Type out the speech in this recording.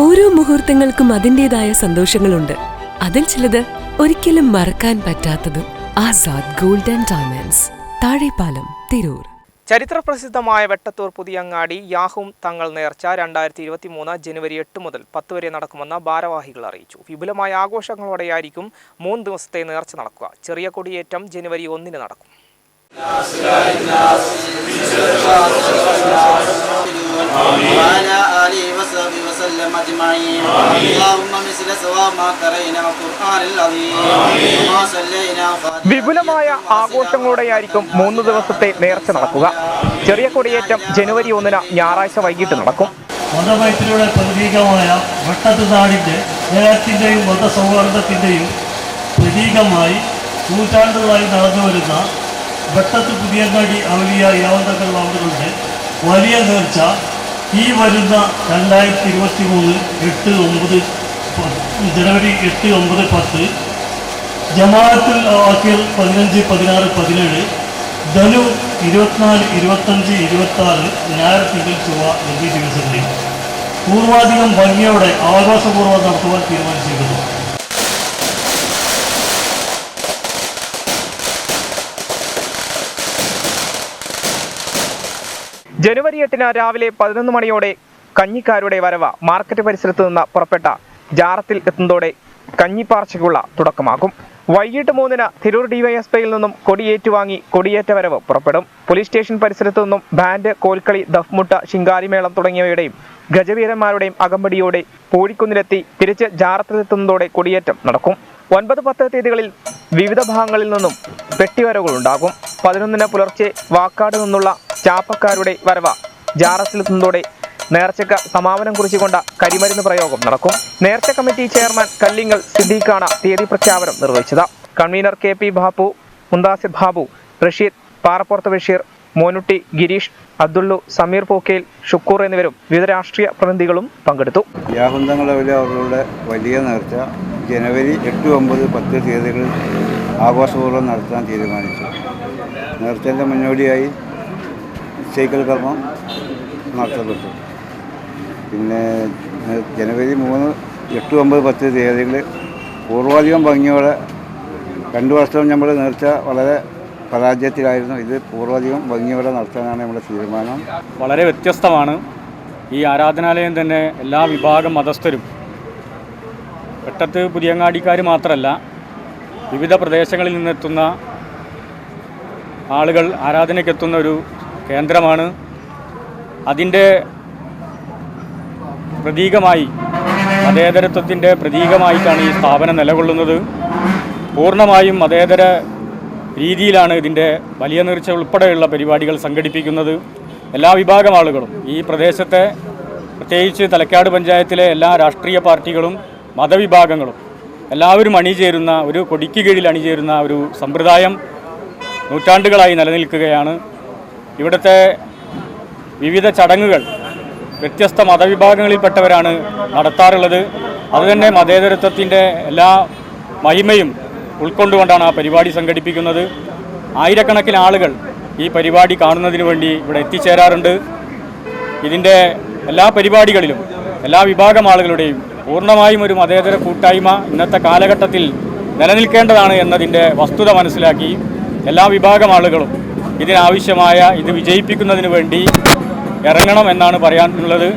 ഓരോ മുഹൂർത്തങ്ങൾക്കും അതിൻ്റെതായ സന്തോഷങ്ങളുണ്ട് അതിൽ ചിലത് ഒരിക്കലും മറക്കാൻ പറ്റാത്തതും Azad gold and diamonds Thazhepalam Tirur ചരിത്രപ്രസിദ്ധമായ വെട്ടത്തൂർ പുതിയങ്ങാടി യാഹും തങ്ങൾ നേർച്ച രണ്ടായിരത്തി ഇരുപത്തി മൂന്ന് ജനുവരി എട്ട് മുതൽ പത്ത് വരെ നടക്കുമെന്ന് ഭാരവാഹികൾ അറിയിച്ചു വിപുലമായ ആഘോഷങ്ങളോടെയായിരിക്കും മൂന്ന് ദിവസത്തെ നേർച്ച നടക്കുക ചെറിയ കൊടിയേറ്റം ജനുവരി ഒന്നിന് നടക്കും وعلى آله وصحبه وسلم أجمعين اللهم مثل سواء ما قرينا والقرآن العظيم وما صلينا فاتحة വിപുലമായ ആഘോഷങ്ങളോടെയായിരിക്കും മൂന്ന് ദിവസത്തെ നേർച്ച നടക്കുക ചെറിയ കൊടിയേറ്റം ജനുവരി ഒന്നിന് ഞായറാഴ്ച വൈകിട്ട് നടക്കും മതമൈത്രിയുടെ പ്രതീകമായ വട്ടത്ത് നാടിൻ്റെ സ്നേഹത്തിൻ്റെയും മതസൗഹാർദ്ദത്തിൻ്റെയും പ്രതീകമായി നൂറ്റാണ്ടുകളായി നടന്നു വരുന്ന വെട്ടത്ത് പുതിയങ്ങാടി ഔലിയ യാവന്തക്കൾ അവരുടെ വലിയ നേർച്ച ഈ വരുന്ന രണ്ടായിരത്തി ഇരുപത്തി മൂന്ന് എട്ട് ഒമ്പത് ജനുവരി എട്ട് ഒമ്പത് പത്ത് ജമാഅത്തുൽ ആക്കിർ പതിനഞ്ച് പതിനാറ് പതിനേഴ് ധനു ഇരുപത്തിനാല് ഇരുപത്തഞ്ച് ഇരുപത്തി ആറ് ഞായർ തിങ്കൾ ചൊവ്വ എന്നീ ദിവസങ്ങളിൽ. പൂർവാധികം ഭംഗിയോടെ ആഘോഷപൂർവം നടത്തുവാൻ തീരുമാനിച്ചിരിക്കുന്നു. ജനുവരി എട്ടിന് രാവിലെ പതിനൊന്ന് മണിയോടെ കഞ്ഞിക്കാരുടെ വരവ മാർക്കറ്റ് പരിസരത്ത് നിന്ന് പുറപ്പെട്ട ജാറത്തിൽ എത്തുന്നതോടെ കഞ്ഞിപ്പാർച്ചയ്ക്കുള്ള തുടക്കമാകും. വൈകിട്ട് മൂന്നിന് തിരൂർ ഡിവൈഎസ്പിയിൽ നിന്നും കൊടിയേറ്റുവാങ്ങി കൊടിയേറ്റ വരവ് പുറപ്പെടും. പോലീസ് സ്റ്റേഷൻ പരിസരത്തു നിന്നും ബാൻഡ് കോൽക്കളി ദഫ്മുട്ട ശിങ്കാരിമേളം തുടങ്ങിയവയുടെയും ഗജവീരന്മാരുടെയും അകമ്പടിയോടെ പൂഴിക്കുന്നിലെത്തി തിരിച്ച് ജാറത്തിലെത്തുന്നതോടെ കൊടിയേറ്റം നടക്കും. ഒൻപത് പത്ത് തീയതികളിൽ വിവിധ ഭാഗങ്ങളിൽ നിന്നും പെട്ടിവരവുകൾ പെട്ടിവരവുകളുണ്ടാകും പതിനൊന്നിന് പുലർച്ചെ വാക്കാട് നിന്നുള്ള ചാപ്പക്കാരുടെ വരവ്. ജാറസിലെത്തുന്നതോടെ നേർച്ചയ്ക്ക് സമാപനം കുറിച്ചുകൊണ്ട കരിമരുന്ന് പ്രയോഗം നടക്കും. നേർച്ച കമ്മിറ്റി ചെയർമാൻ കല്ലിങ്ങൽ സിദ്ദീഖാണ് തീയതി പ്രഖ്യാപനം നിർവഹിച്ചത്. Convener K P Babu Muntasir Babu Rasheed Parappurath Basheer Monutty Girish അബ്ദുള്ളു Sameer പോക്കേൽ Shukkur എന്നിവരും വിവിധ രാഷ്ട്രീയ പ്രതിനിധികളും പങ്കെടുത്തു. അവരുടെ വലിയ നേർച്ച ജനുവരി എട്ട് ഒമ്പത് പത്ത് തീയതികളിൽ ആഘോഷപൂർവം നടത്താൻ തീരുമാനിച്ചു. നേർച്ചയുടെ മുന്നോടിയായി നിശ്ചയിക്കൽ കർമ്മം നടത്തപ്പെട്ടു പിന്നെ ജനുവരി മൂന്ന് എട്ട് ഒമ്പത് പത്ത് തീയതികളിൽ പൂർവാധികം ഭംഗിയോടെ രണ്ട് വർഷം നമ്മൾ നേർച്ച വളരെ പരാജയത്തിലായിരുന്നു. ഇത് പൂർവാധികം ഭംഗിയോടെ നടത്താനാണ് നമ്മുടെ തീരുമാനം. വളരെ വ്യത്യസ്തമാണ്. ഈ ആരാധനാലയം തന്നെ എല്ലാ വിഭാഗം മതസ്ഥരും വെട്ടത്ത് പുതിയങ്ങാടിക്കാർ മാത്രമല്ല വിവിധ പ്രദേശങ്ങളിൽ നിന്നെത്തുന്ന ആളുകൾ ആരാധനയ്ക്കെത്തുന്ന ഒരു കേന്ദ്രമാണ്. അതിന്റെ പ്രതീകമായി മതേതരത്വത്തിന്റെ പ്രതീകമായിട്ടാണ് ഈ സ്ഥാപനം നിലകൊള്ളുന്നത്. പൂർണമായും മതേതര രീതിയിലാണ് ഇതിന്റെ വലിയ നീർച്ച ഉൾപ്പെടെയുള്ള പരിപാടികൾ സംഘടിപ്പിക്കുന്നത്. എല്ലാ വിഭാഗം ആളുകളും ഈ പ്രദേശത്തെ പ്രത്യേകിച്ച് തലക്കാട് പഞ്ചായത്തിലെ എല്ലാ രാഷ്ട്രീയ പാർട്ടികളും മതവിഭാഗങ്ങളും എല്ലാവരും അണിചേരുന്ന ഒരു കൊടിക്ക് കീഴിൽ അണിചേരുന്ന ഒരു സമ്പ്രദായം നൂറ്റാണ്ടുകളായി നിലനിൽക്കുകയാണ്. ഇവിടുത്തെ വിവിധ ചടങ്ങുകൾ വ്യത്യസ്ത മതവിഭാഗങ്ങളിൽപ്പെട്ടവരാണ് നടത്താറുള്ളത്. അതുതന്നെ മതേതരത്വത്തിന്റെ എല്ലാ മഹിമയും ഉൾക്കൊണ്ടുകൊണ്ടാണ് ആ പരിപാടി സംഘടിപ്പിക്കുന്നത്. ആയിരക്കണക്കിന് ആളുകൾ ഈ പരിപാടി കാണുന്നതിന് വേണ്ടി ഇവിടെ എത്തിച്ചേരാറുണ്ട്. ഇതിന്റെ എല്ലാ പരിപാടികളിലും എല്ലാ വിഭാഗം ആളുകളുടെയും പൂർണമായും ഒരു മതേതര കൂട്ടായ്മ ഇന്നത്തെ കാലഘട്ടത്തിൽ നിലനിൽക്കേണ്ടതാണ് എന്നതിന്റെ വസ്തുത മനസ്സിലാക്കി എല്ലാ വിഭാഗം ആളുകളും ഇതിനാവശ്യമായ ഇത് വിജയിപ്പിക്കുന്നതിന് വേണ്ടി ഇറങ്ങണം എന്നാണ് പറയാനുള്ളത്.